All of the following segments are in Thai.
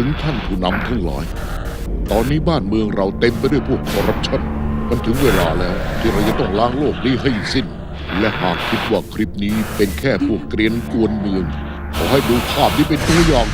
ถึงท่านผู้นำทั้งหลาย ตอนนี้บ้านเมืองเราเต็มไปด้วยพวกคอร์รัปชัน มันถึงเวลาแล้วที่เราจะต้องล้างโลกนี้ให้สิ้น และหากคิดว่าคลิปนี้เป็นแค่พวกเกรียนกวนเมือง ขอให้ดูภาพนี้เป็นตัวอย่าง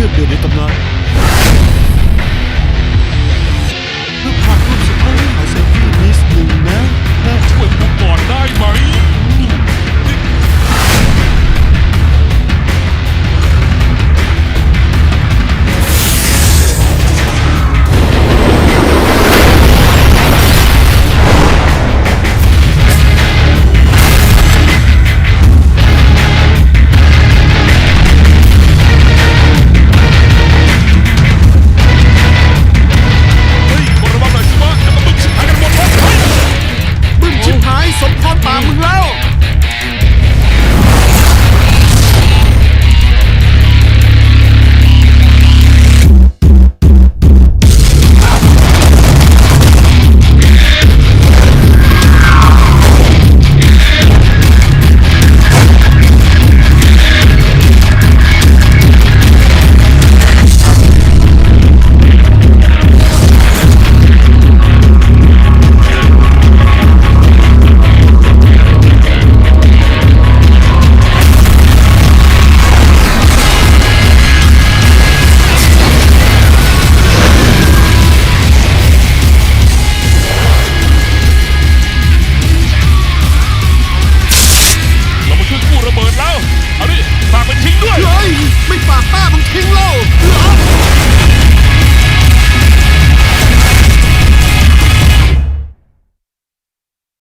ลือดเดือดในตำนาน